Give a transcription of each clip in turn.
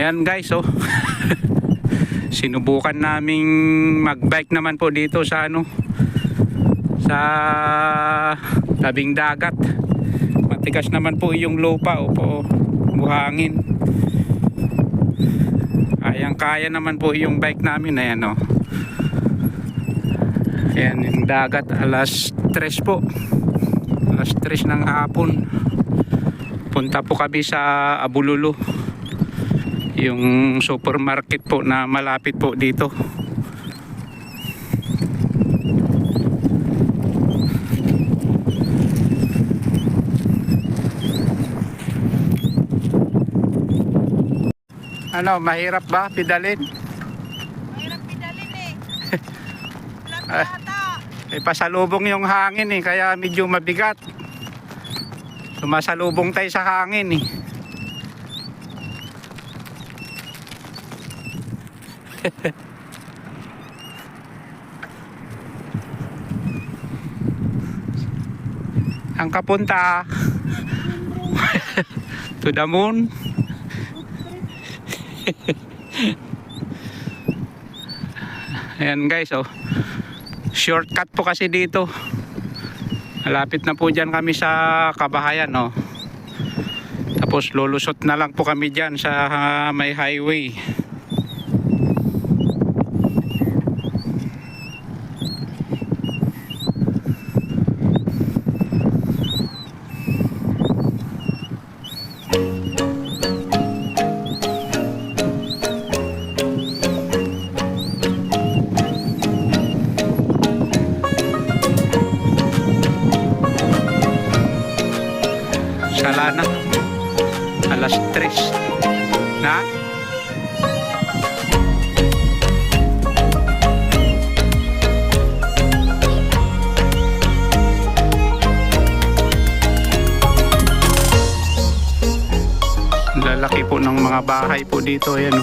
Ayan guys, oh. Sinubukan naming magbike naman po dito sa ano sa tabing dagat. Matigas naman po yung lupa, opo. Buhangin. Kayang kaya naman po yung bike namin, ayan oh. Ayan yung dagat, alas 3 po. Alas 3 ng hapon. Punta po kami sa Abululu yung supermarket po na malapit po dito. Ano mahirap ba pidalin? Mahirap pidalin eh. Flat Ah. eh pasalubong yung hangin eh kaya medyo mabigat. Sumasalubong tayo sa hangin eh ang kapunta. To the moon. Ayan guys oh. Shortcut po kasi dito. Malapit na po dyan kami sa kabahayan oh. tapos lulusot na lang po kami dyan sa ah, may highway bahay po dito ayan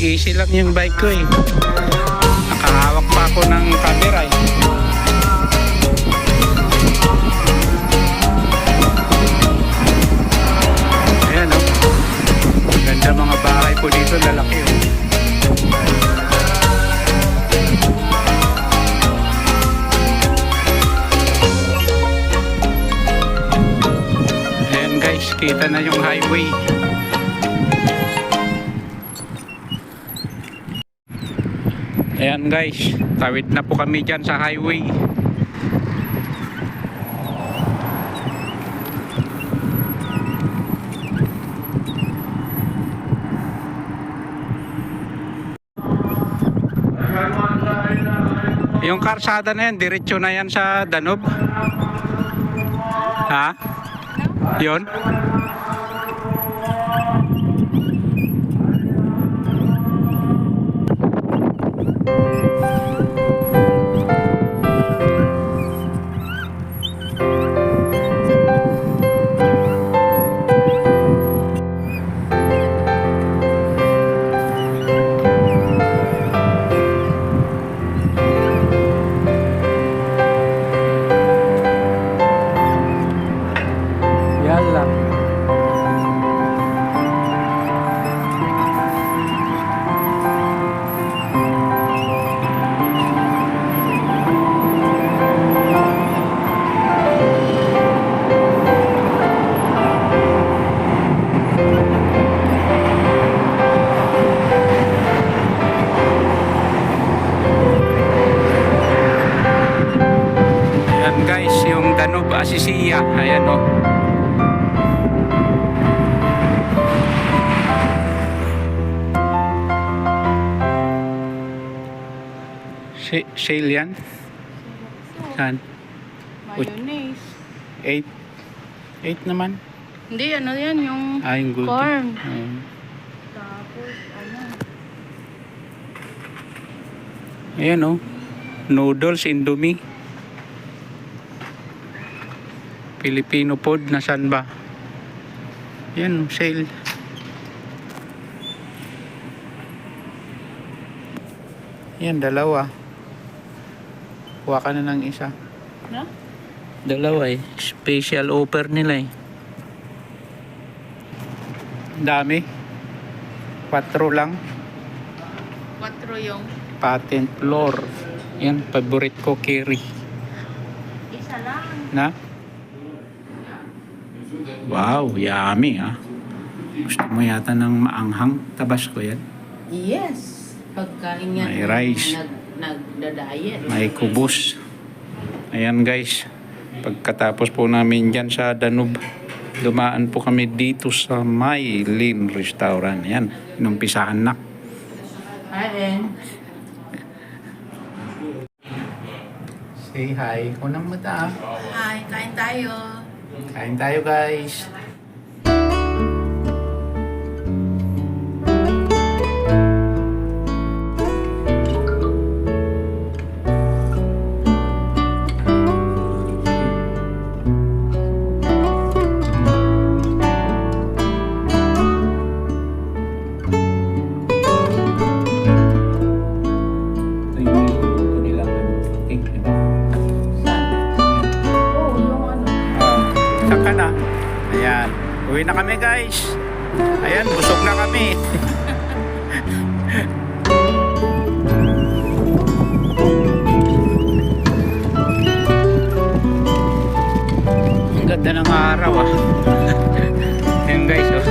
Easy lang yung bike ko eh. Nakahawak pa ako ng camera eh. Ayan oh. Ganda mga bahay po lalaki oh. Ayan guys, kita na yung highway. Ayan guys, tawid na po kami dyan sa highway. Yung karsada na yan, diretso na yan sa Danube. Ha? Yon? Sale yan? Saan? Mayonnaise. 8? 8 naman? Hindi, ano yan, yung Ah, yung good. corn. Mm. Tapos, ano, Ayan o. Noodles, Indomie. Filipino food, nasan ba? Yan, sale. Yan, dalawa. Kuha ka na ng isa. no? Dalawa eh. Special offer nila eh. Dami. Quattro lang. 4 yung Patent floor. Yan, favorite ko, Kerry. isa lang. Na? Wow, yummy ah. Gusto mo yata ng maanghang tabasco yan? Yes. Pagkain nga May rice. Nag, nagda-diet. May kubos. Ayan guys, pagkatapos po namin dyan sa Danube, dumaan po kami dito sa Maylin Restaurant. Ayan, inumpisahan na. Kain. Say hi. Unang mata. Hi, kain tayo. Kain tayo guys. Guys. Ayan, busog na kami. Ang ganda ng araw ah. Ayan guys oh.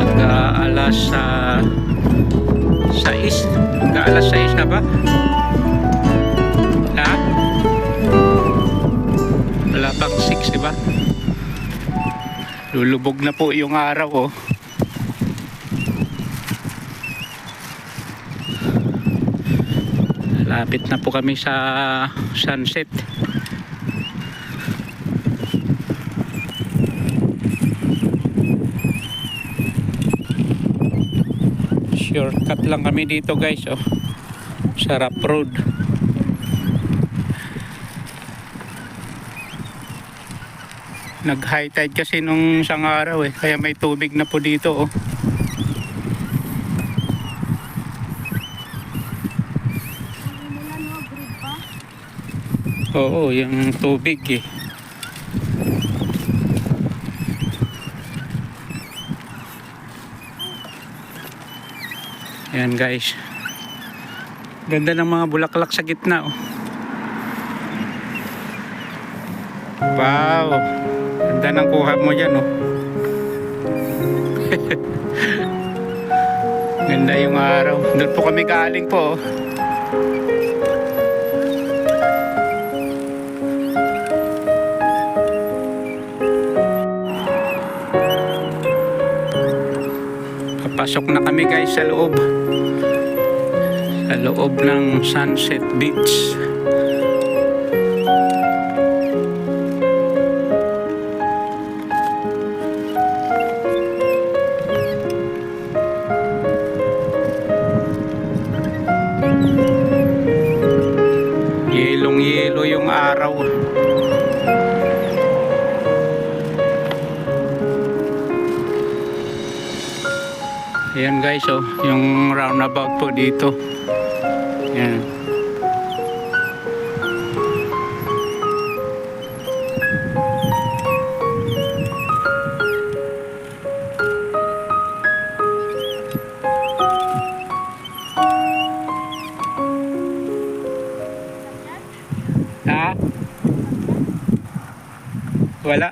Aga alas sa sa is. Aga alas 6 na ba? Wala pang 6, di ba? Lulubog na po yung araw, oh. Lapit na po kami sa sunset. Shortcut lang kami dito, guys, oh. Sarap road. Nag high tide kasi nung isang araw eh. Kaya may tubig na po dito oh. Oo, yung tubig eh. Ayan guys. Ganda ng mga bulaklak sa gitna oh. Wow. Ganda ng kuha mo dyan, oh. Ganda yung araw. Doon po kami galing po, oh. Papasok na kami guys sa loob. Sa loob ng Sunset Beach. Guys, oh, yung roundabout po dito. Ayan. Ha? Wala.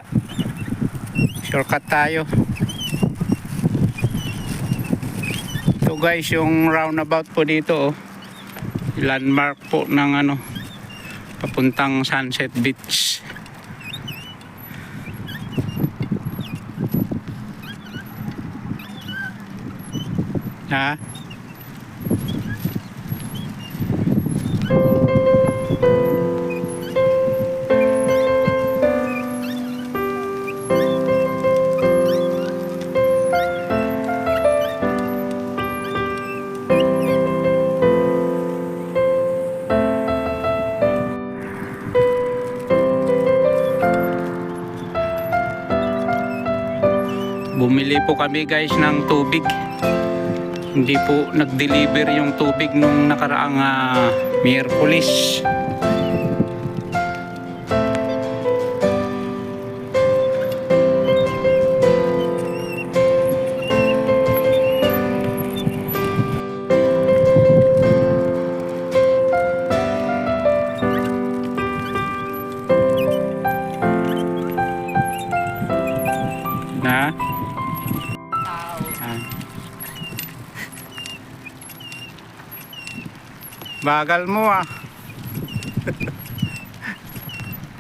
Shortcut tayo. So guys, yung roundabout po dito, oh. landmark po ng ano papuntang Sunset Beach. Ha? Kami guys ng tubig. Hindi po nag-deliver yung tubig nung nakaraang uh, Miyerkules. Bagal mo ah.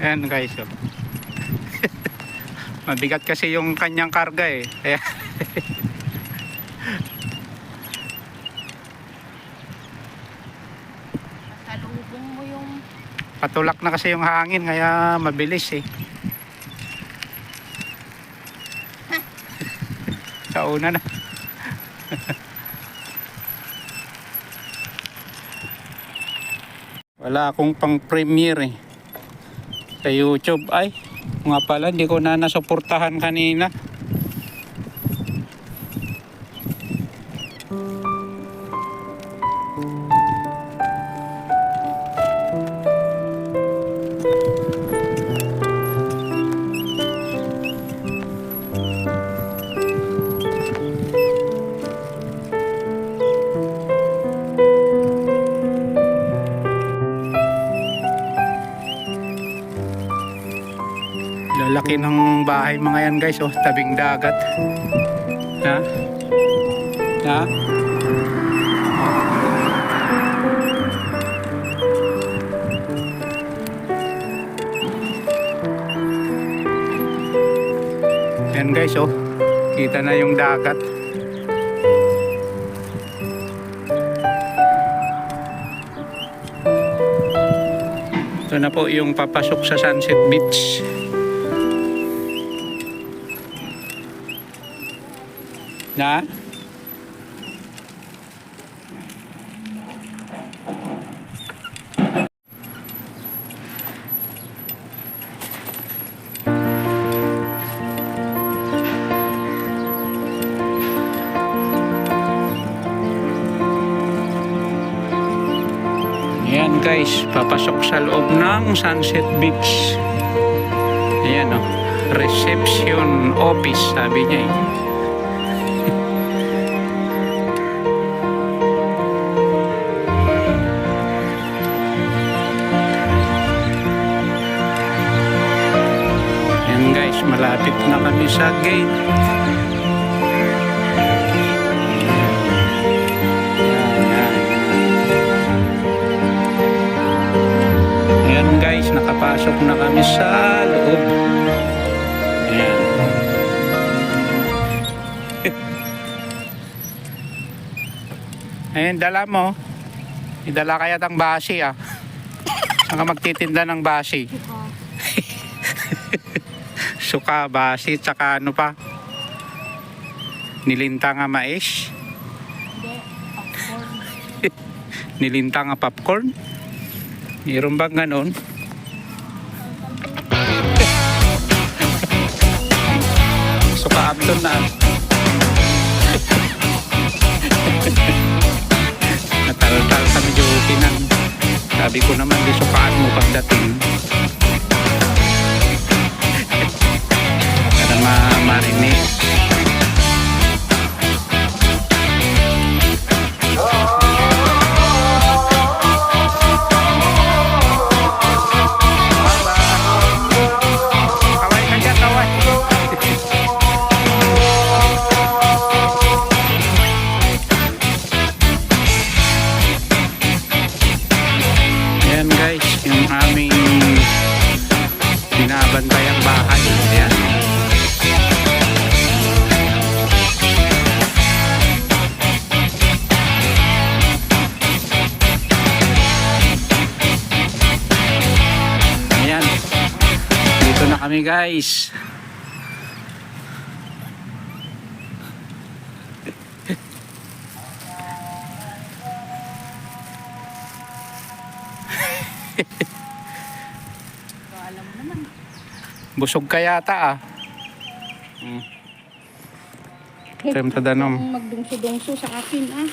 Ayan guys. Oh. Mabigat kasi yung kanyang karga eh. Kaya Salubong mo yung patulak na kasi yung hangin kaya mabilis eh. Sa una na. Wala akong pang premiere eh. Sa YouTube ay nga pala hindi ko na nasuportahan kanina. Ng bahay mga yan guys, oh, tabing dagat. Ha? Ha? Yan guys, oh. Kita na yung dagat. Ito na po yung papasok sa Sunset Beach. Na? Ayan guys, papasok sa loob ng Sunset Beach. Ayan o, reception office sabi niya eh. Na kami sa gate. Ayan, guys, nakapasok na kami sa loob. Ayan. Ayan, dala mo. Idala kaya tang basi ah. Saan magtitinda ng basi? Suka, basi, tsaka ano pa? Nilinta nga mais? Nilinta nga popcorn? Meron bang ganon? Suka Upton na. Nataltal sa medyo kinan. Sabi ko naman, di sukaan mo pagdating. bantay ang bahay. Ayan. Ayan. Dito na kami guys. Busog ka yata ah. Hmm. Time to danom. Magdungso-dungso sa akin ah.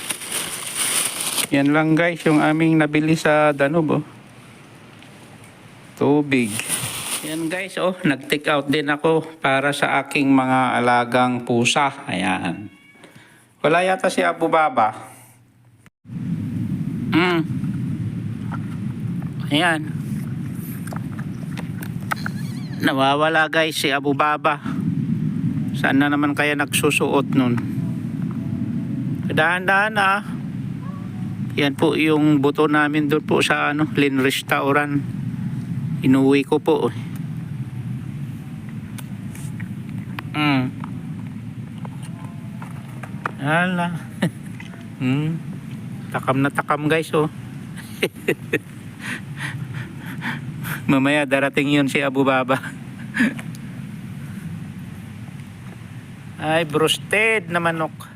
Yan lang guys, yung aming nabili sa Danube. Oh. Tubig. Yan guys, oh, nag-take out din ako para sa aking mga alagang pusa. Ayan. Wala yata si Abu Baba. Mm. Ayan. Nawawala guys si Abu Baba. Saan na naman kaya nagsusuot nun? Dahan-dahan ah. Yan po yung buto namin doon po sa ano, Lin Restaurant. Inuwi ko po. Mm. Hala. hmm. Takam na takam guys oh. Mamaya darating yun si Abu Baba. Ay, brusted na manok.